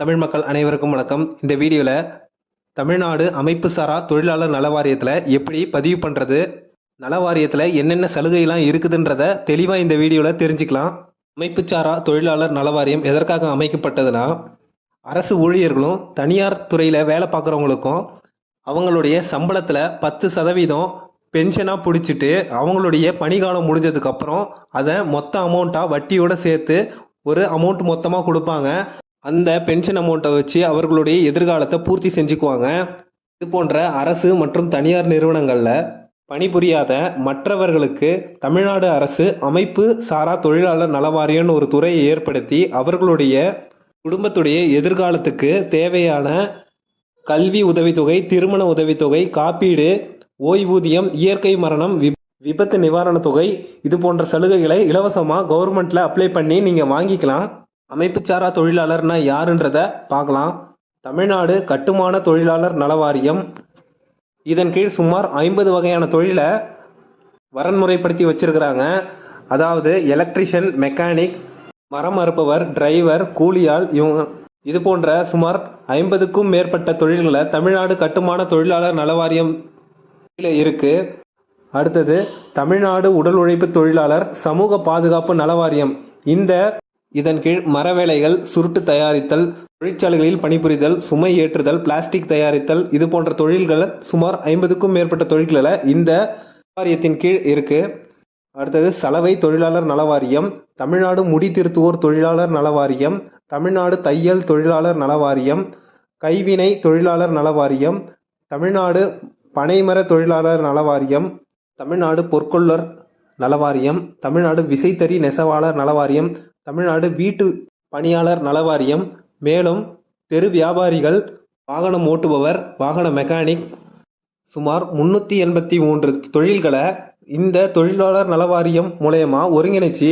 தமிழ் மக்கள் அனைவருக்கும் வணக்கம். இந்த வீடியோவில் தமிழ்நாடு அமைப்பு சாரா தொழிலாளர் நல வாரியத்தில் எப்படி பதிவு பண்ணுறது நல வாரியத்தில் என்னென்ன சலுகைலாம் இருக்குதுன்றத தெளிவாக இந்த வீடியோவில் தெரிஞ்சுக்கலாம். அமைப்பு சாரா தொழிலாளர் நல வாரியம் எதற்காக அமைக்கப்பட்டதுன்னா அரசு ஊழியர்களும் தனியார் துறையில் வேலை பார்க்குறவங்களுக்கும் அவங்களுடைய சம்பளத்தில் பத்து சதவீதம் பென்ஷனாக பிடிச்சிட்டு அவங்களுடைய பணிகாலம் முடிஞ்சதுக்கப்புறம் அதை மொத்த அமௌண்ட்டாக வட்டியோட சேர்த்து ஒரு அமௌண்ட் மொத்தமாக கொடுப்பாங்க. அந்த பென்ஷன் அமௌண்ட்டை வச்சு அவர்களுடைய எதிர்காலத்தை பூர்த்தி செஞ்சுக்குவாங்க. இது போன்ற அரசு மற்றும் தனியார் நிறுவனங்களில் பணிபுரியாத மற்றவர்களுக்கு தமிழ்நாடு அரசு அமைப்பு சாரா தொழிலாளர் நலவாரியம்னு ஒரு துறையை ஏற்படுத்தி அவர்களுடைய குடும்பத்துடைய எதிர்காலத்துக்கு தேவையான கல்வி உதவித்தொகை திருமண உதவித்தொகை காப்பீடு ஓய்வூதியம் இயற்கை மரணம் விபத்து நிவாரணத் தொகை இது போன்ற சலுகைகளை இலவசமாக கவர்மெண்ட்டில் அப்ளை பண்ணி நீங்கள் வாங்கிக்கலாம். அமைப்புச்சாரா தொழிலாளர்னா யாருன்றத பார்க்கலாம். தமிழ்நாடு கட்டுமான தொழிலாளர் நல வாரியம் இதன் கீழ் சுமார் ஐம்பது வகையான தொழிலை வரன்முறைப்படுத்தி வச்சிருக்கிறாங்க. அதாவது எலக்ட்ரிஷியன் மெக்கானிக் மரம் அறுப்பவர் டிரைவர் கூலியால் இவங்க இது போன்ற சுமார் ஐம்பதுக்கும் மேற்பட்ட தொழில்களை தமிழ்நாடு கட்டுமான தொழிலாளர் நல வாரியம் கீழே இருக்கு. அடுத்தது தமிழ்நாடு உடல் உழைப்பு தொழிலாளர் சமூக பாதுகாப்பு நல வாரியம் இந்த இதன் கீழ் மரவேலைகள் சுருட்டு தயாரித்தல் தொழிற்சாலைகளில் பணிபுரிதல் சுமை ஏற்றுதல் பிளாஸ்டிக் தயாரித்தல் இது போன்ற தொழில்கள் சுமார் ஐம்பதுக்கும் மேற்பட்ட தொழில்களை இந்த வாரியத்தின் கீழ் இருக்கு. அடுத்தது சலவை தொழிலாளர் நல வாரியம் தமிழ்நாடு முடி திருத்துவோர் தொழிலாளர் நல வாரியம் தமிழ்நாடு தையல் தொழிலாளர் நல வாரியம் கைவினை தொழிலாளர் நல வாரியம் தமிழ்நாடு பனைமர தொழிலாளர் நல வாரியம் தமிழ்நாடு பொற்கொள்ளர் நலவாரியம் தமிழ்நாடு விசைத்தறி நெசவாளர் நலவாரியம் தமிழ்நாடு வீட்டு பணியாளர் நலவாரியம் மேலும் தெரு வியாபாரிகள் வாகனம் ஓட்டுபவர் வாகன மெக்கானிக் சுமார் முன்னூற்றி எண்பத்தி மூன்று தொழில்களை இந்த தொழிலாளர் நலவாரியம் மூலயமா ஒருங்கிணைச்சு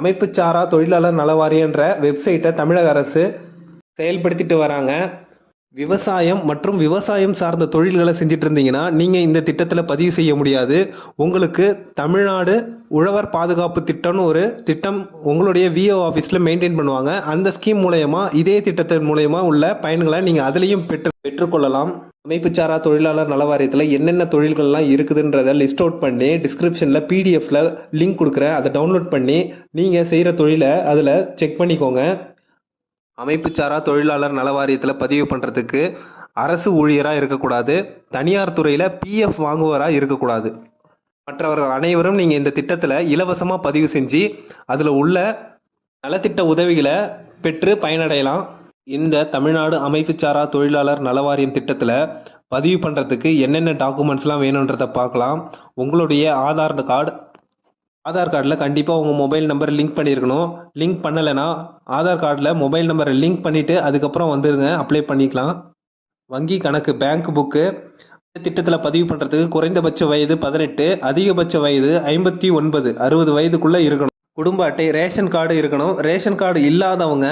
அமைப்புச்சாரா தொழிலாளர் நலவாரியன்ற வெப்சைட்டை தமிழக அரசு செயல்படுத்திட்டு வராங்க. விவசாயம் மற்றும் விவசாயம் சார்ந்த தொழில்களை செஞ்சுட்டு இருந்தீங்கன்னா நீங்கள் இந்த திட்டத்தில் பதிவு செய்ய முடியாது. உங்களுக்கு தமிழ்நாடு உழவர் பாதுகாப்பு திட்டம்னு ஒரு திட்டம் உங்களுடைய விஓ ஆஃபீஸில் மெயின்டைன் பண்ணுவாங்க. அந்த ஸ்கீம் மூலயமா இதே திட்டத்தின் மூலயமா உள்ள பயன்களை நீங்கள் அதுலேயும் பெற்று பெற்றுக்கொள்ளலாம். அமைப்புச்சாரா தொழிலாளர் நல வாரியத்தில் என்னென்ன தொழில்கள்லாம் இருக்குதுன்றத லிஸ்ட் அவுட் பண்ணி டிஸ்கிரிப்ஷனில் பிடிஎஃப்ல லிங்க் கொடுக்குறேன். அதை டவுன்லோட் பண்ணி நீங்கள் செய்கிற தொழிலை அதில் செக் பண்ணிக்கோங்க. அமைப்புச்சாரா தொழிலாளர் நல வாரியத்தில் பதிவு பண்ணுறதுக்கு அரசு ஊழியராக இருக்கக்கூடாது. தனியார் துறையில் பிஎஃப் வாங்குவராக இருக்கக்கூடாது. மற்றவர்கள் அனைவரும் நீங்கள் இந்த திட்டத்தில் இலவசமாக பதிவு செஞ்சு அதில் உள்ள நலத்திட்ட உதவிகளை பெற்று பயனடையலாம். இந்த தமிழ்நாடு அமைப்புச்சாரா தொழிலாளர் நலவாரியம் திட்டத்தில் பதிவு பண்ணுறதுக்கு என்னென்ன டாக்குமெண்ட்ஸ்லாம் வேணுன்றதை பார்க்கலாம். உங்களுடைய ஆதார் கார்டு ஆதார் கார்டில் கண்டிப்பாக உங்கள் மொபைல் நம்பர் லிங்க் பண்ணியிருக்கணும் லிங்க் பண்ணலைன்னா ஆதார் கார்டில் மொபைல் நம்பரை லிங்க் பண்ணிவிட்டு அதுக்கப்புறம் வந்துருங்க அப்ளை பண்ணிக்கலாம். வங்கி கணக்கு பேங்க் புக்கு திட்டத்தில் பதிவு பண்ணுறதுக்கு குறைந்தபட்ச வயது பதினெட்டு அதிகபட்ச வயது ஐம்பத்தி ஒன்பது அறுபது வயதுக்குள்ளே இருக்கணும். குடும்ப அட்டை ரேஷன் கார்டு இருக்கணும். ரேஷன் கார்டு இல்லாதவங்க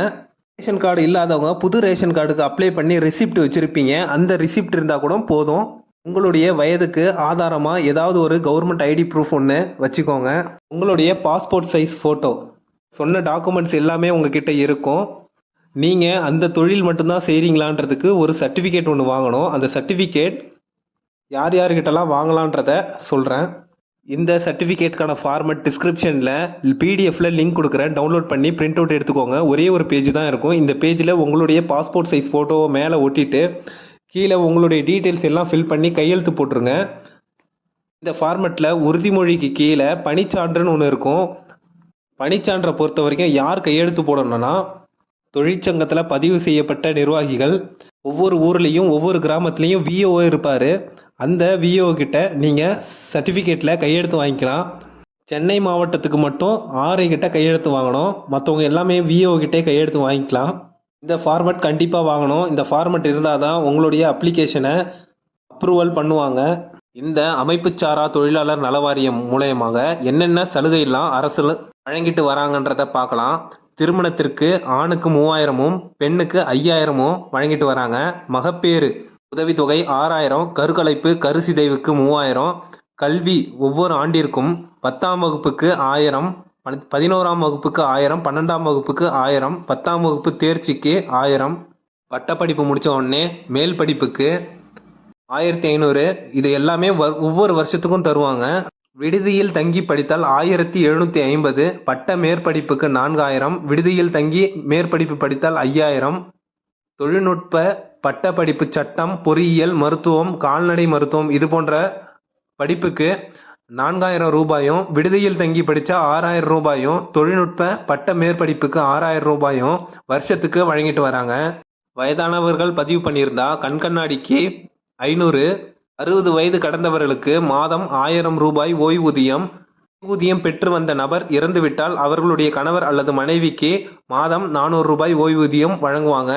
ரேஷன் கார்டு இல்லாதவங்க புது ரேஷன் கார்டுக்கு அப்ளை பண்ணி ரிசிப்ட் வச்சுருப்பீங்க. அந்த ரிசிப்ட் இருந்தால் கூட போதும். உங்களுடைய வயதுக்கு ஆதாரமாக ஏதாவது ஒரு கவர்மெண்ட் ஐடி ப்ரூஃப் ஒன்று வச்சுக்கோங்க. உங்களுடைய பாஸ்போர்ட் சைஸ் ஃபோட்டோ சொன்ன டாக்குமெண்ட்ஸ் எல்லாமே உங்ககிட்ட இருக்கும். நீங்கள் அந்த தொழில் மட்டும்தான் செய்கிறீங்களான்றதுக்கு ஒரு சர்டிஃபிகேட் ஒன்று வாங்கணும். அந்த சர்டிஃபிகேட் யார் யார்கிட்டலாம் வாங்கலான்றத சொல்கிறேன் இந்த சர்டிஃபிகேட்கான ஃபார்மட் டிஸ்கிரிப்ஷனில் பிடிஎஃப்ல லிங்க் கொடுக்குறேன். டவுன்லோட் பண்ணி பிரிண்ட் அவுட் எடுத்துக்கோங்க. ஒரே ஒரு பேஜ் தான் இருக்கும். இந்த பேஜில் உங்களுடைய பாஸ்போர்ட் சைஸ் ஃபோட்டோவை மேலே ஒட்டிட்டு கீழே உங்களுடைய டீட்டெயில்ஸ் எல்லாம் ஃபில் பண்ணி கையெழுத்து போட்டுருங்க. இந்த ஃபார்மெட்டில் உறுதிமொழிக்கு கீழே பணிச்சான்றுன்னு ஒன்று இருக்கும். பணிச்சான்றை பொறுத்த வரைக்கும் யார் கையெழுத்து போடணும்னா தொழிற்சங்கத்தில் பதிவு செய்யப்பட்ட நிர்வாகிகள். ஒவ்வொரு ஊர்லேயும் ஒவ்வொரு கிராமத்துலேயும் விஓ இருப்பார். அந்த விஓ கிட்ட நீங்கள் சர்டிஃபிகேட்டில் கையெழுத்து வாங்கிக்கலாம். சென்னை மாவட்டத்துக்கு மட்டும் ஆறு கிட்ட கையெழுத்து வாங்கணும். மற்றவங்க எல்லாமே விஓ கிட்டே கையெழுத்து வாங்கிக்கலாம். இந்த ஃபார்மெட் கண்டிப்பாக வாங்கணும். இந்த ஃபார்மெட் இருந்தால் தான் உங்களுடைய அப்ளிகேஷனை அப்ரூவல் பண்ணுவாங்க. இந்த அமைப்புச்சாரா தொழிலாளர் நலவாரியம் மூலயமாக என்னென்ன சலுகையெல்லாம் அரசு வழங்கிட்டு வராங்கன்றத பார்க்கலாம். திருமணத்திற்கு ஆணுக்கு மூவாயிரமும் பெண்ணுக்கு ஐயாயிரமும் வழங்கிட்டு வராங்க. மகப்பேறு உதவித்தொகை ஆறாயிரம் கருக்கலைப்பு கருசிதைவுக்கு மூவாயிரம் கல்வி ஒவ்வொரு ஆண்டிற்கும் பத்தாம் வகுப்புக்கு ஆயிரம் பதினோராம் வகுப்புக்கு ஆயிரம் பன்னெண்டாம் வகுப்புக்கு ஆயிரம் பத்தாம் வகுப்பு தேர்ச்சிக்கு ஆயிரம். பட்டப்படிப்பு முடித்த உடனே மேல் படிப்புக்கு ஆயிரத்தி ஐநூறு. இது எல்லாமே வ- ஒவ்வொரு வருஷத்துக்கும் தருவாங்க. விடுதியில் தங்கி படித்தால் ஆயிரத்தி எழுநூற்றி ஐம்பது. பட்ட மேற்படிப்புக்கு நான்காயிரம். விடுதியில் தங்கி மேற்படிப்பு படித்தால் ஐயாயிரம். தொழில்நுட்ப பட்டப்படிப்பு சட்டம் பொறியியல் மருத்துவம் கால்நடை மருத்துவம் இது போன்ற படிப்புக்கு நான்காயிரம் ரூபாயும் விடுதியில் தங்கி படித்த ஆறாயிரம் ரூபாயும் தொழில்நுட்ப பட்ட மேற்படிப்புக்கு ஆறாயிரம் ரூபாயும் வருஷத்துக்கு வழங்கிட்டு வராங்க. வயதானவர்கள் பதிவு பண்ணியிருந்தா கண் கண்ணாடிக்கு ஐநூறு அறுபது வயது கடந்தவர்களுக்கு மாதம் ஆயிரம் ரூபாய் ஓய்வூதியம். ஓய்வூதியம் பெற்று வந்த நபர் இறந்துவிட்டால் அவர்களுடைய கணவர் அல்லது மனைவிக்கு மாதம் நானூறு ரூபாய் ஓய்வூதியம் வழங்குவாங்க.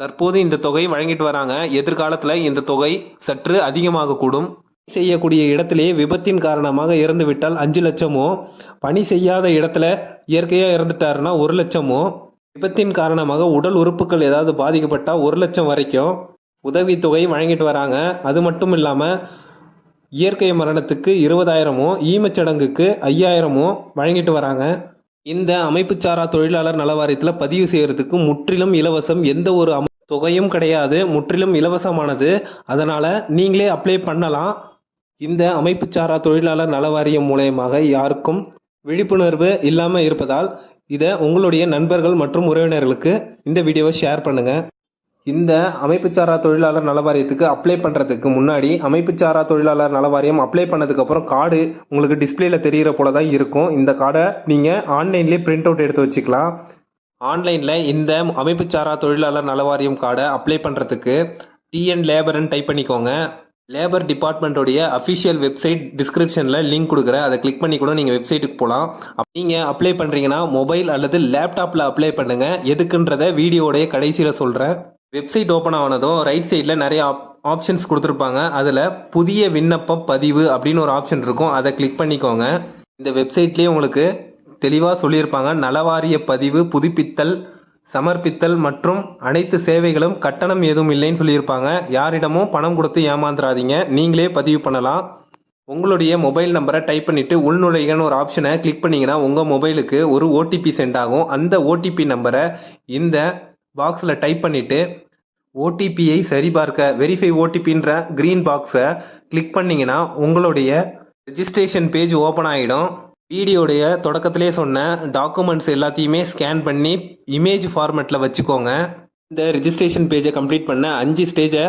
தற்போது இந்த தொகை வழங்கிட்டு வராங்க. எதிர்காலத்தில் இந்த தொகை சற்று அதிகமாக கூடும் செய்யக்கூடிய இடத்திலேயே விபத்தின் காரணமாக இறந்துவிட்டால் அஞ்சு லட்சமோ பணி செய்யாத இடத்துல இயற்கையாக இறந்துட்டாருன்னா ஒரு லட்சமோ விபத்தின் காரணமாக உடல் உறுப்புகள் ஏதாவது பாதிக்கப்பட்டால் ஒரு லட்சம் வரைக்கும் உதவித்தொகை வழங்கிட்டு வராங்க. அது மட்டும் இல்லாமல் இயற்கை மரணத்துக்கு இருபதாயிரமோ ஈமச்சடங்குக்கு ஐயாயிரமோ வழங்கிட்டு வராங்க. இந்த அமைப்புச்சாரா தொழிலாளர் நலவாரியத்தில் பதிவு செய்கிறதுக்கு முற்றிலும் இலவசம் எந்த ஒரு அம- தொகையும் கிடையாது. முற்றிலும் இலவசமானது. அதனால் நீங்களே அப்ளை பண்ணலாம். இந்த அமைப்புச்சாரா தொழிலாளர் நல வாரியம் மூலயமாக யாருக்கும் விழிப்புணர்வு இல்லாமல் இருப்பதால் இதை உங்களுடைய நண்பர்கள் மற்றும் உறவினர்களுக்கு இந்த வீடியோவை ஷேர் பண்ணுங்க. இந்த அமைப்புச்சாரா தொழிலாளர் நல வாரியத்துக்கு அப்ளை பண்ணுறதுக்கு முன்னாடி அமைப்புச்சாரா தொழிலாளர் நல வாரியம் அப்ளை பண்ணதுக்கப்புறம் கார்டு உங்களுக்கு டிஸ்பிளேல தெரிகிற போல தான் இருக்கும். இந்த கார்டை நீங்கள் ஆன்லைன்லேயே பிரிண்ட் அவுட் எடுத்து வச்சுக்கலாம். ஆன்லைனில் இந்த அமைப்புச்சாரா தொழிலாளர் நல வாரியம் கார்டை அப்ளை பண்ணுறதுக்கு டிஎன் லேபர்னு டைப் பண்ணிக்கோங்க. லேபர் டிபார்ட்மெண்ட்டோடைய அஃபிஷியல் வெப்சைட் டிஸ்கிரிப்ஷனில் லிங்க் கொடுக்குறேன். அதை கிளிக் பண்ணி கூட நீங்கள் வெப்சைட்டுக்கு போகலாம் நீங்கள் அப்ளை பண்ணுறீங்கன்னா மொபைல் அல்லது லேப்டாப்பில் அப்ளை பண்ணுங்கள் எதுக்குன்றதை வீடியோடைய கடைசியில் சொல்கிறேன் வெப்சைட் ஓப்பன் ஆனதும் ரைட் சைடில் நிறைய ஆப்ஷன்ஸ் கொடுத்துருப்பாங்க. அதில் புதிய விண்ணப்ப பதிவு அப்படின்னு ஒரு ஆப்ஷன் இருக்கும். அதை கிளிக் பண்ணிக்கோங்க. இந்த வெப்சைட்லேயே உங்களுக்கு தெளிவாக சொல்லியிருப்பாங்க. நலவாரிய பதிவு புதுப்பித்தல் சமர்ப்பித்தல் மற்றும் அனைத்து சேவைகளும் கட்டணம் எதுவும் இல்லைன்னு சொல்லியிருப்பாங்க. யாரிடமும் பணம் கொடுத்து ஏமாந்துடாதீங்க நீங்களே பதிவு பண்ணலாம். உங்களுடைய மொபைல் நம்பரை டைப் பண்ணிவிட்டு உள்நுழைகன்னு ஒரு ஆப்ஷனை கிளிக் பண்ணிங்கன்னா உங்கள் மொபைலுக்கு ஒரு ஓடிபி சென்ட் ஆகும். அந்த ஓடிபி நம்பரை இந்த பாக்ஸில் டைப் பண்ணிவிட்டு ஓடிபியை சரிபார்க்க வெரிஃபை ஓடிபின்ற க்ரீன் பாக்ஸை கிளிக் பண்ணிங்கன்னா உங்களுடைய ரிஜிஸ்ட்ரேஷன் பேஜ் ஓப்பன் ஆகிடும் வீடியோடைய தொடக்கத்திலே சொன்ன டாக்குமெண்ட்ஸ் எல்லாத்தையுமே ஸ்கேன் பண்ணி இமேஜ் ஃபார்மேட்டில் வச்சுக்கோங்க. இந்த ரிஜிஸ்ட்ரேஷன் பேஜை கம்ப்ளீட் பண்ண அஞ்சு ஸ்டேஜை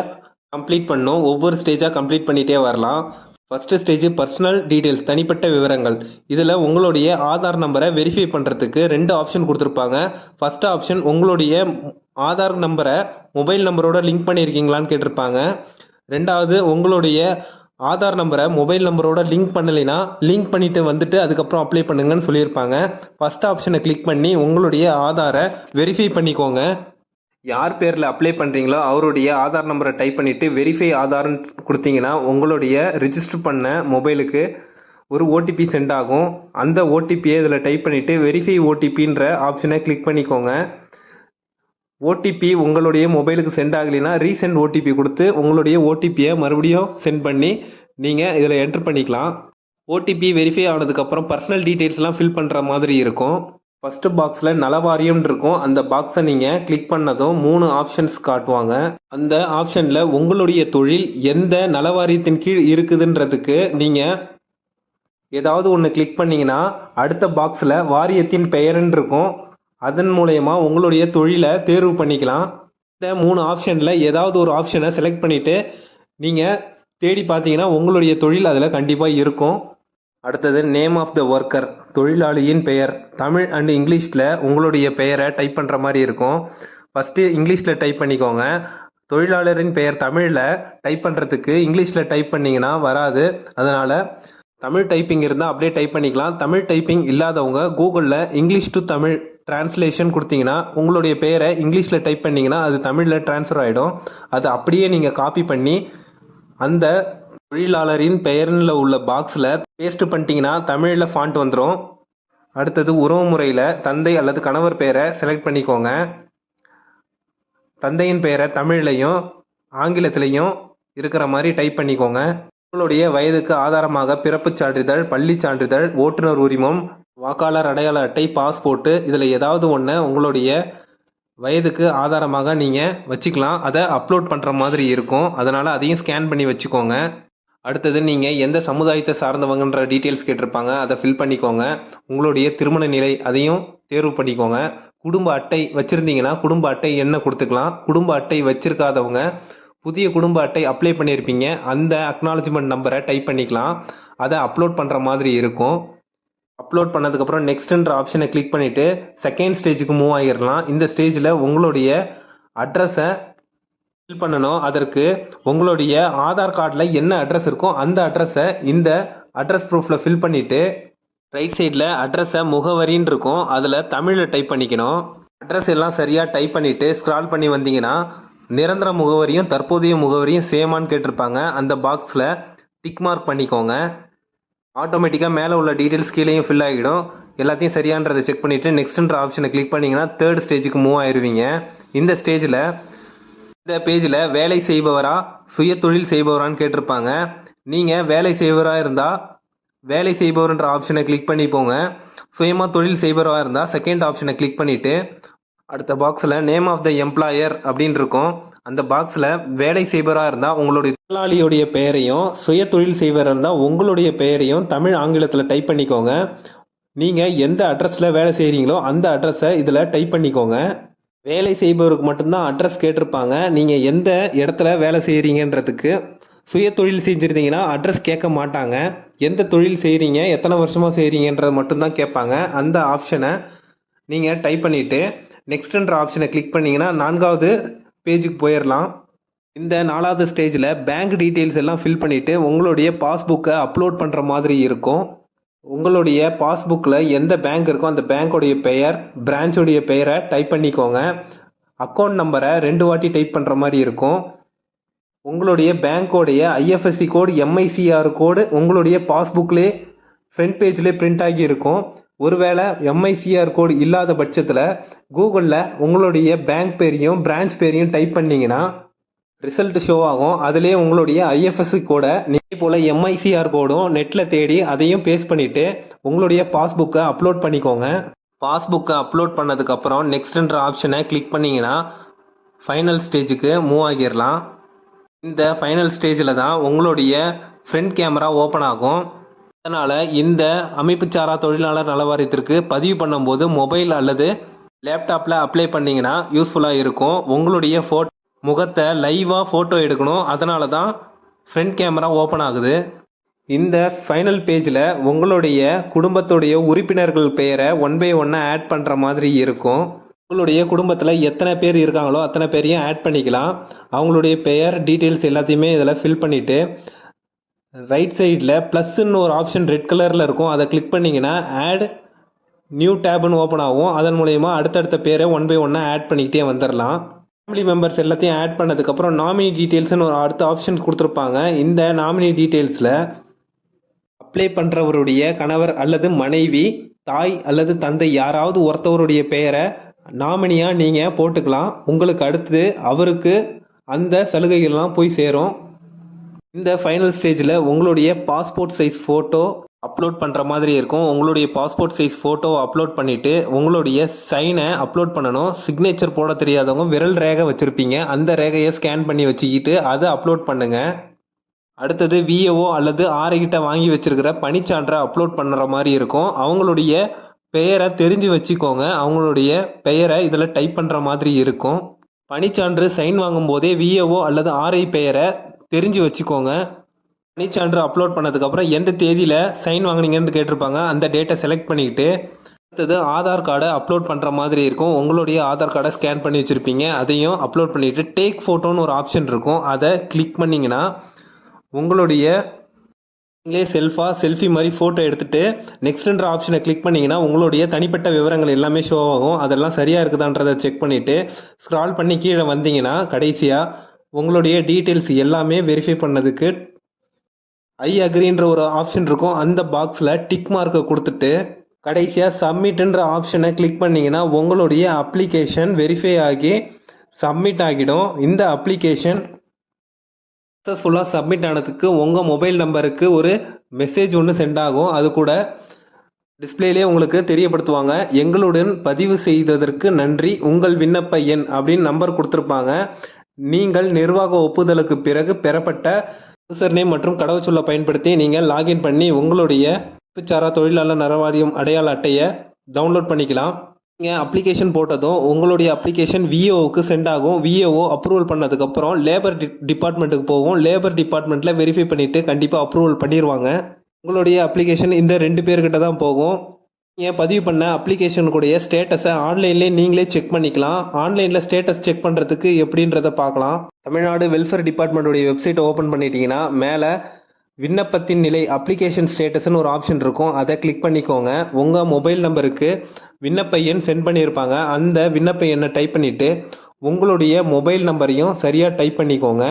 கம்ப்ளீட் பண்ணும். ஒவ்வொரு ஸ்டேஜாக கம்ப்ளீட் பண்ணிகிட்டே வரலாம். ஃபஸ்ட்டு ஸ்டேஜ் பர்சனல் டீட்டெயில்ஸ் தனிப்பட்ட விவரங்கள். இதில் உங்களுடைய ஆதார் நம்பரை வெரிஃபை பண்ணுறதுக்கு ரெண்டு ஆப்ஷன் கொடுத்துருப்பாங்க. ஃபஸ்ட் ஆப்ஷன் உங்களுடைய ஆதார் நம்பரை மொபைல் நம்பரோட லிங்க் பண்ணியிருக்கீங்களான்னு கேட்டிருப்பாங்க. ரெண்டாவது உங்களுடைய ஆதார் நம்பரை மொபைல் நம்பரோட லிங்க் பண்ணலைன்னா லிங்க் பண்ணிட்டு வந்துட்டு அதுக்கப்புறம் அப்ளை பண்ணுங்கன்னு சொல்லியிருப்பாங்க. ஃபர்ஸ்ட் ஆப்ஷனை கிளிக் பண்ணி உங்களுடைய ஆதாரை வெரிஃபை பண்ணிக்கோங்க. யார் பேரில் அப்ளை பண்ணுறீங்களோ அவருடைய ஆதார் நம்பரை டைப் பண்ணிவிட்டு வெரிஃபை ஆதார்னு கொடுத்தீங்கன்னா உங்களுடைய ரிஜிஸ்டர் பண்ண மொபைலுக்கு ஒரு ஓடிபி சென்ட் ஆகும். அந்த ஓடிபியை இதில் டைப் பண்ணிவிட்டு வெரிஃபை ஓடிபின்ற ஆப்ஷனை கிளிக் பண்ணிக்கோங்க. ஓடிபி உங்களுடைய மொபைலுக்கு சென்ட் ஆகலைன்னா ரீசெண்ட் ஓடிபி கொடுத்து உங்களுடைய ஓடிபியை மறுபடியும் சென்ட் பண்ணி நீங்கள் இதில் என்டர் பண்ணிக்கலாம். ஓடிபி வெரிஃபை ஆனதுக்கப்புறம் பர்சனல் டீட்டெயில்ஸ்லாம் ஃபில் பண்ணுற மாதிரி இருக்கும். ஃபஸ்ட்டு பாக்ஸில் நலவாரியம் இருக்கும். அந்த பாக்ஸை நீங்கள் கிளிக் பண்ணதும் மூணு ஆப்ஷன்ஸ் காட்டுவாங்க. அந்த ஆப்ஷனில் உங்களுடைய தொழில் எந்த நலவாரியத்தின் கீழ் இருக்குதுன்றதுக்கு நீங்கள் ஏதாவது ஒன்று கிளிக் பண்ணீங்கன்னா அடுத்த பாக்ஸில் வாரியத்தின் பெயருன்னு இருக்கும். அதன் மூலயமா உங்களுடைய தொழிலை தேர்வு பண்ணிக்கலாம். இந்த மூணு ஆப்ஷனில் ஏதாவது ஒரு ஆப்ஷனை செலக்ட் பண்ணிவிட்டு நீங்கள் தேடி பார்த்தீங்கன்னா உங்களுடைய தொழில் அதில் கண்டிப்பாக இருக்கும். அடுத்தது நேம் ஆஃப் த ஒர்க்கர் தொழிலாளியின் பெயர். தமிழ் அண்ட் இங்கிலீஷில் உங்களுடைய பெயரை டைப் பண்ணுற மாதிரி இருக்கும். ஃபஸ்ட்டு இங்கிலீஷில் டைப் பண்ணிக்கோங்க. தொழிலாளரின் பெயர் தமிழில் டைப் பண்ணுறதுக்கு இங்கிலீஷில் டைப் பண்ணிங்கன்னா வராது. அதனால் தமிழ் டைப்பிங் இருந்தால் அப்படியே டைப் பண்ணிக்கலாம். தமிழ் டைப்பிங் இல்லாதவங்க கூகுளில் இங்கிலீஷ் டு தமிழ் டிரான்ஸ்லேஷன் கொடுத்தீங்கன்னா உங்களுடைய பெயரை இங்கிலீஷில் டைப் பண்ணிங்கன்னா அது தமிழில் ட்ரான்ஸ்ஃபர் ஆகிடும் அது அப்படியே நீங்கள் காப்பி பண்ணி அந்த தொழிலாளரின் பெயரில் உள்ள பாக்ஸில் பேஸ்ட் பண்ணிட்டீங்கன்னா தமிழில் ஃபாண்ட் வந்துடும் அடுத்தது உறவு முறையில் தந்தை அல்லது கணவர் பெயரை செலக்ட் பண்ணிக்கோங்க. தந்தையின் பெயரை தமிழ்லையும் ஆங்கிலத்திலையும் இருக்கிற மாதிரி டைப் பண்ணிக்கோங்க. உங்களுடைய வயதுக்கு ஆதாரமாக பிறப்புச் சான்றிதழ் பள்ளி சான்றிதழ் ஓட்டுநர் உரிமம் வாக்காளர் அடையாள அட்டை பாஸ்போர்ட்டு இதில் ஏதாவது ஒன்று உங்களுடைய வயதுக்கு ஆதாரமாக நீங்கள் வச்சுக்கலாம். அதை அப்லோட் பண்ணுற மாதிரி இருக்கும். அதனால் அதையும் ஸ்கேன் பண்ணி வச்சுக்கோங்க. அடுத்தது நீங்கள் எந்த சமுதாயத்தை சார்ந்தவங்கன்ற டீட்டெயில்ஸ் கேட்டிருப்பாங்க. அதை ஃபில் பண்ணிக்கோங்க. உங்களுடைய திருமண நிலை அதையும் தேர்வு பண்ணிக்கோங்க. குடும்ப அட்டை வச்சுருந்தீங்கன்னா குடும்ப அட்டை என்ன கொடுத்துக்கலாம்? குடும்ப அட்டை வச்சுருக்காதவங்க புதிய குடும்ப அட்டை அப்ளை பண்ணியிருப்பீங்க அந்த அக்னாலஜ்மெண்ட் நம்பரை டைப் பண்ணிக்கலாம். அதை அப்லோட் பண்ணுற மாதிரி இருக்கும். அப்லோட் பண்ணதுக்கப்புறம் நெக்ஸ்ட்ன்ற ஆப்ஷனை கிளிக் பண்ணிவிட்டு செகண்ட் ஸ்டேஜுக்கு மூவ் ஆகிடலாம் இந்த ஸ்டேஜில் உங்களுடைய அட்ரஸை ஃபில் பண்ணணும். அதற்கு உங்களுடைய ஆதார் கார்டில் என்ன அட்ரஸ் இருக்கோ அந்த அட்ரஸை இந்த அட்ரஸ் ப்ரூஃபில் ஃபில் பண்ணிவிட்டு ரைட் சைடில் அட்ரஸை முகவரின்னு இருக்கும். அதில் தமிழில் டைப் பண்ணிக்கணும். அட்ரஸ் எல்லாம் சரியாக டைப் பண்ணிவிட்டு ஸ்க்ரால் பண்ணி வந்தீங்கன்னா நிரந்தர முகவரியும் தற்போதைய முகவரியும் சேமான்னு கேட்டிருப்பாங்க. அந்த பாக்ஸில் டிக் மார்க் பண்ணிக்கோங்க. ஆட்டோமேட்டிக்காக மேலே உள்ள டீட்டெயில்ஸ் கீழேயும் ஃபில் ஆகிடும். எல்லாத்தையும் சரியான்றதை செக் பண்ணிவிட்டு நெக்ஸ்ட்ன்ற ஆப்ஷனை கிளிக் பண்ணிங்கன்னா தேர்ட் ஸ்டேஜுக்கு மூவ் ஆயிடுவீங்க இந்த ஸ்டேஜில் இந்த பேஜில் வேலை செய்பவரா சுய தொழில் செய்பவரான்னு கேட்டிருப்பாங்க. நீங்கள் வேலை செய்பவராக இருந்தால் வேலை செய்பவர்ன்ற ஆப்ஷனை கிளிக் பண்ணி போங்க. சுயமாக தொழில் செய்பவராக இருந்தால் செகண்ட் ஆப்ஷனை கிளிக் பண்ணிவிட்டு அடுத்த பாக்ஸில் நேம் ஆஃப் த எம்ப்ளாயர் அப்படின்னு இருக்கும். அந்த பாக்ஸில் வேலை செய்பவராக இருந்தால் உங்களுடைய தொழிலாளியுடைய பெயரையும் சுய தொழில் செய்வராக இருந்தால் உங்களுடைய பெயரையும் தமிழ் ஆங்கிலத்தில் டைப் பண்ணிக்கோங்க. நீங்கள் எந்த அட்ரஸில் வேலை செய்கிறீங்களோ அந்த அட்ரஸை இதில் டைப் பண்ணிக்கோங்க. வேலை செய்பவருக்கு மட்டும்தான் அட்ரஸ் கேட்டிருப்பாங்க. நீங்கள் எந்த இடத்துல வேலை செய்கிறீங்கன்றதுக்கு சுய தொழில் செஞ்சுருந்தீங்கன்னா அட்ரஸ் கேட்க மாட்டாங்க. எந்த தொழில் செய்கிறீங்க எத்தனை வருஷமாக செய்கிறீங்கன்றது மட்டும்தான் கேட்பாங்க. அந்த ஆப்ஷனை நீங்கள் டைப் பண்ணிவிட்டு நெக்ஸ்ட்ன்ற ஆப்ஷனை கிளிக் பண்ணிங்கன்னா நான்காவது பேஜுக்கு போயிடலாம் இந்த நாலாவது ஸ்டேஜில் பேங்க் டீட்டெயில்ஸ் எல்லாம் ஃபில் பண்ணிவிட்டு உங்களுடைய பாஸ்புக்கை அப்லோட் பண்ணுற மாதிரி இருக்கும். உங்களுடைய பாஸ்புக்கில் எந்த பேங்க் இருக்கோ அந்த பேங்க்கோடைய பெயர் பிரான்ச்சோடைய பெயரை டைப் பண்ணிக்கோங்க. அக்கௌண்ட் நம்பரை ரெண்டு வாட்டி டைப் பண்ணுற மாதிரி இருக்கும். உங்களுடைய பேங்க்கோடைய ஐஎஃப்எஸ்சி கோடு எம்ஐசிஆர் கோடு உங்களுடைய பாஸ்புக்லேயே ஃப்ரண்ட் பேஜ்லேயே பிரிண்ட் ஆகி இருக்கும். ஒருவேளை எம்ஐசிஆர் கோடு இல்லாத பட்சத்தில் கூகுளில் உங்களுடைய பேங்க் பேரையும் பிரான்ச் பேரையும் டைப் பண்ணிங்கன்னா ரிசல்ட் ஷோ ஆகும். அதுலேயே உங்களுடைய ஐஎஃப்எஸ்சி கோடை இதே போல் எம்ஐசிஆர் கோடும் நெட்டில் தேடி அதையும் பேஸ்ட் பண்ணிவிட்டு உங்களுடைய பாஸ்புக்கை அப்லோட் பண்ணிக்கோங்க. பாஸ்புக்கை அப்லோட் பண்ணதுக்கப்புறம் நெக்ஸ்ட்ன்ற ஆப்ஷனை கிளிக் பண்ணிங்கன்னா ஃபைனல் ஸ்டேஜுக்கு மூவ் ஆகிடலாம். இந்த ஃபைனல் ஸ்டேஜில் தான் உங்களுடைய ஃப்ரண்ட் கேமரா ஓப்பன் ஆகும். அதனால் இந்த அமைப்புச்சாரா தொழிலாளர் நலவாரியத்திற்கு பதிவு பண்ணும்போது மொபைல் அல்லது லேப்டாப்பில் அப்ளை பண்ணிங்கன்னா யூஸ்ஃபுல்லாக இருக்கும். உங்களுடைய ஃபோட் முகத்தை லைவாக ஃபோட்டோ எடுக்கணும். அதனால தான் ஃப்ரண்ட் கேமரா ஓப்பன் ஆகுது. இந்த ஃபைனல் பேஜில் உங்களுடைய குடும்பத்துடைய உறுப்பினர்கள் பெயரை ஒன் பை ஒன்னாக ஆட் பண்ணுற மாதிரி இருக்கும். உங்களுடைய குடும்பத்தில் எத்தனை பேர் இருக்காங்களோ அத்தனை பேரையும் ஆட் பண்ணிக்கலாம். அவங்களுடைய பெயர் டீட்டெயில்ஸ் எல்லாத்தையுமே இதில் ஃபில் பண்ணிவிட்டு ரைட் சைடில் ப்ளஸ்ன்னு ஒரு ஆப்ஷன் ரெட் கலரில் இருக்கும். அதை கிளிக் பண்ணிங்கன்னா ஆட் நியூ டேப்னு ஓப்பன் ஆகும். அதன் மூலயமா அடுத்தடுத்த பேரை ஒன் பை ஒன்னாக ஆட் பண்ணிக்கிட்டே வந்துடலாம் ஃபேமிலி மெம்பர்ஸ் எல்லாத்தையும் ஆட் பண்ணதுக்கப்புறம் நாமினி டீட்டெயில்ஸ்னு ஒரு அடுத்த ஆப்ஷன் கொடுத்துருப்பாங்க. இந்த நாமினி டீட்டெயில்ஸில் அப்ளை பண்ணுறவருடைய கணவர் அல்லது மனைவி தாய் அல்லது தந்தை யாராவது ஒருத்தவருடைய பெயரை நாமினியாக நீங்கள் போட்டுக்கலாம். உங்களுக்கு அடுத்து அவருக்கு அந்த சலுகைகள்லாம் போய் சேரும். இந்த ஃபைனல் ஸ்டேஜில் உங்களுடைய பாஸ்போர்ட் சைஸ் ஃபோட்டோ அப்லோட் பண்ணுற மாதிரி இருக்கும். உங்களுடைய பாஸ்போர்ட் சைஸ் ஃபோட்டோவை அப்லோட் பண்ணிவிட்டு உங்களுடைய சைனை அப்லோட் பண்ணணும். சிக்னேச்சர் போட தெரியாதவங்க விரல் ரேகை வச்சுருப்பீங்க. அந்த ரேகையை ஸ்கேன் பண்ணி வச்சுக்கிட்டு அதை அப்லோட் பண்ணுங்கள் அடுத்தது விஏஓ அல்லது ஆர்ஐ வாங்கி வச்சுருக்கிற பணிச்சான்றை அப்லோட் பண்ணுற மாதிரி இருக்கும். அவங்களுடைய பெயரை தெரிஞ்சு வச்சுக்கோங்க. அவங்களுடைய பெயரை இதில் டைப் பண்ணுற மாதிரி இருக்கும். பணிச்சான்று சைன் வாங்கும்போதே விஏஓ அல்லது ஆர்ஐ பெயரை தெரிஞ்சு வச்சுக்கோங்க. பணிச்சான்று அப்லோட் பண்ணதுக்கப்புறம் எந்த தேதியில் சைன் வாங்குனீங்கன்னு கேட்டிருப்பாங்க. அந்த டேட்டை செலக்ட் பண்ணிக்கிட்டு அடுத்தது ஆதார் கார்டை அப்லோட் பண்ணுற மாதிரி இருக்கும். உங்களுடைய ஆதார் கார்டை ஸ்கேன் பண்ணி வச்சுருப்பீங்க. அதையும் அப்லோட் பண்ணிவிட்டு டேக் ஃபோட்டோன்னு ஒரு ஆப்ஷன் இருக்கும். அதை கிளிக் பண்ணிங்கன்னா உங்களுடைய நீங்களே செல்ஃபாக செல்ஃபி மாதிரி ஃபோட்டோ எடுத்துகிட்டு நெக்ஸ்ட்ன்ற ஆப்ஷனை கிளிக் பண்ணிங்கன்னா உங்களுடைய தனிப்பட்ட விவரங்கள் எல்லாமே ஷோ ஆகும். அதெல்லாம் சரியாக இருக்குதான்றதை செக் பண்ணிவிட்டு ஸ்க்ரால் பண்ணி கீழே வந்தீங்கன்னா கடைசியாக உங்களுடைய டீட்டெயில்ஸ் எல்லாமே வெரிஃபை பண்ணதுக்கு ஐ அக்ரின்ற ஒரு ஆப்ஷன் இருக்கும். அந்த பாக்ஸில் டிக் மார்க்கை கொடுத்துட்டு கடைசியாக சப்மிட்டுன்ற ஆப்ஷனை கிளிக் பண்ணிங்கன்னா உங்களுடைய அப்ளிகேஷன் வெரிஃபை ஆகி சப்மிட் ஆகிடும். இந்த அப்ளிகேஷன் சக்ஸஸ்ஃபுல்லாக சப்மிட் ஆனதுக்கு உங்கள் மொபைல் நம்பருக்கு ஒரு மெசேஜ் ஒன்று சென்ட் ஆகும். அது கூட டிஸ்பிளேலே உங்களுக்கு தெரியப்படுத்துவாங்க. எங்களுடன் பதிவு செய்ததற்கு நன்றி. உங்கள் விண்ணப்ப எண் அப்படின்னு நம்பர் கொடுத்துருப்பாங்க. நீங்கள் நிர்வாக ஒப்புதலுக்கு பிறகு பெறப்பட்ட யூசர் நேம் மற்றும் கடவுச்சொல்லை பயன்படுத்தி நீங்கள் லாகின் பண்ணி உங்களுடைய சாரா தொழிலாளர் நரவாரியம் அடையாள அட்டையை டவுன்லோட் பண்ணிக்கலாம். நீங்கள் அப்ளிகேஷன் போட்டதும் உங்களுடைய அப்ளிகேஷன் விஏஓவுக்கு சென்ட் ஆகும். விஏஓ அப்ரூவல் பண்ணதுக்கப்புறம் லேபர் டி டிபார்ட்மெண்ட்டுக்கு போகும். லேபர் டிபார்ட்மெண்ட்டில் வெரிஃபை பண்ணிவிட்டு கண்டிப்பாக அப்ரூவல் பண்ணிடுவாங்க உங்களுடைய அப்ளிகேஷன் இந்த ரெண்டு பேர்கிட்ட தான் போகும். நீங்கள் பதிவு பண்ண அப்ளிகேஷனுடைய ஸ்டேட்டஸை ஆன்லைன்லேயே நீங்களே செக் பண்ணிக்கலாம். ஆன்லைனில் ஸ்டேட்டஸ் செக் பண்ணுறதுக்கு எப்படின்றத பார்க்கலாம். தமிழ்நாடு வெல்ஃபேர் டிபார்ட்மெண்ட்டுடைய வெப்சைட்டை ஓப்பன் பண்ணிட்டீங்கன்னா மேலே விண்ணப்பத்தின் நிலை அப்ளிகேஷன் ஸ்டேட்டஸ்னு ஒரு ஆப்ஷன் இருக்கும். அதை கிளிக் பண்ணிக்கோங்க. உங்கள் மொபைல் நம்பருக்கு விண்ணப்ப எண் சென்ட் பண்ணியிருப்பாங்க. அந்த விண்ணப்ப எண்ணை டைப் பண்ணிவிட்டு உங்களுடைய மொபைல் நம்பரையும் சரியாக டைப் பண்ணிக்கோங்க.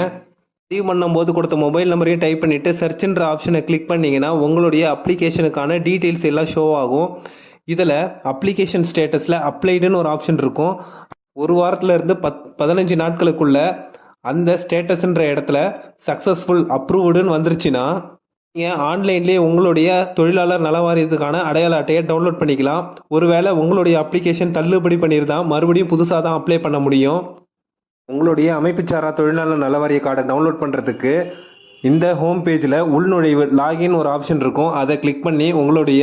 பதிவு பண்ணும்போது கொடுத்த மொபைல் நம்பரையும் டைப் பண்ணிவிட்டு சர்ச்ன்ற ஆப்ஷனை கிளிக் பண்ணிங்கன்னா உங்களுடைய அப்ளிகேஷனுக்கான டீட்டெயில்ஸ் எல்லாம் ஷோ ஆகும். இதில் அப்ளிகேஷன் ஸ்டேட்டஸில் அப்ளைடுன்னு ஒரு ஆப்ஷன் இருக்கும். ஒரு வாரத்துலேருந்து பத் பதினஞ்சு நாட்களுக்குள்ள அந்த ஸ்டேட்டஸ்ன்ற இடத்துல சக்ஸஸ்ஃபுல் அப்ரூவ்டுன்னு வந்துருச்சுன்னா நீங்கள் ஆன்லைன்லேயே உங்களுடைய தொழிலாளர் நல வாரியத்துக்கான அடையாள அட்டையை டவுன்லோட் பண்ணிக்கலாம். ஒருவேளை உங்களுடைய அப்ளிகேஷன் தள்ளுபடி பண்ணியிருந்தால் மறுபடியும் புதுசாக தான் அப்ளை பண்ண முடியும். உங்களுடைய அமைப்புச்சாரா தொழிலாளர் நல வாரிய கார்டை டவுன்லோட் பண்ணுறதுக்கு இந்த ஹோம் பேஜில் உள்நுழைவு லாகின் ஒரு ஆப்ஷன் இருக்கும். அதை கிளிக் பண்ணி உங்களுடைய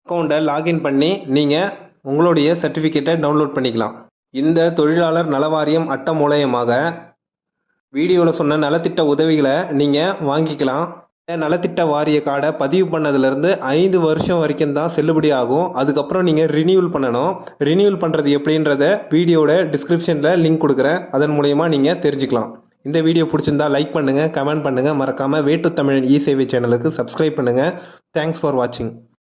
அக்கௌண்ட்டை லாகின் பண்ணி நீங்கள் உங்களுடைய சர்டிஃபிகேட்டை டவுன்லோட் பண்ணிக்கலாம். இந்த தொழிலாளர் நல வாரியம் அட்டை மூலயமாக வீடியோவில் சொன்ன நலத்திட்ட உதவிகளை நீங்கள் வாங்கிக்கலாம். நலத்திட்ட வாரிய கார்டை பதிவு பண்ணதுலேருந்து ஐந்து வருஷம் வரைக்கும் தான் செல்லுபடி ஆகும். அதுக்கப்புறம் நீங்கள் ரினியூவல் பண்ணணும். ரினியூவல் பண்ணுறது எப்படின்றத வீடியோட டிஸ்கிரிப்ஷனில் லிங்க் கொடுக்குறேன். அதன் மூலயமா நீங்கள் தெரிஞ்சுக்கலாம். இந்த வீடியோ பிடிச்சிருந்தா லைக் பண்ணுங்கள் கமெண்ட் பண்ணுங்கள் மறக்காமல் வேட்டு தமிழன் இ சேவை சேனலுக்கு சப்ஸ்கிரைப் பண்ணுங்கள் தேங்க்ஸ் ஃபார் வாட்சிங்